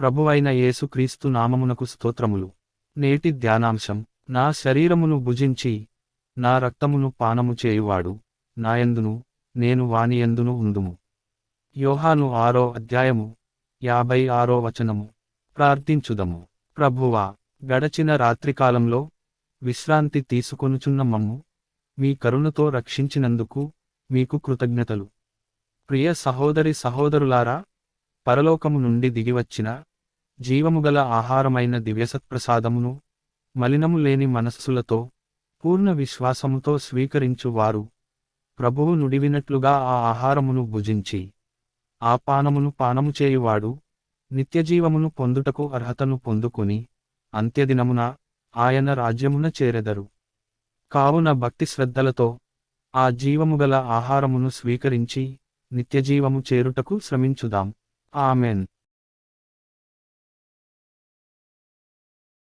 ప్రభువైన యేసుక్రీస్తు నామమునకు స్తోత్రములు. నేటి ధ్యానాంశం నా శరీరమును భుజించి నా రక్తమును పానము చేయువాడు నాయందును నేను వానియందును ఉందుము. యోహాను ఆరో అధ్యాయము యాభై ఆరో వచనము. ప్రార్థించుదము. ప్రభువా గడచిన రాత్రికాలంలో విశ్రాంతి తీసుకొనుచున్న మమ్ము మీ కరుణతో రక్షించినందుకు మీకు కృతజ్ఞతలు. ప్రియ సహోదరి సహోదరులారా పరలోకము నుండి దిగివచ్చిన జీవముగల ఆహారమైన దివ్యసత్ప్రసాదమును మలినము లేని మనస్సులతో పూర్ణ విశ్వాసముతో స్వీకరించువారు ప్రభువు నుడివినట్లుగా ఆ ఆహారమును భుజించి ఆ పానమును పానము చేయువాడు నిత్యజీవమును పొందుటకు అర్హతను పొందుకుని అంత్యదినమున ఆయన రాజ్యమున చేరెదరు. కావున భక్తి శ్రద్ధలతో ఆ జీవముగల ఆహారమును స్వీకరించి నిత్యజీవము చేరుటకు శ్రమించుదాం. ఆమెన్.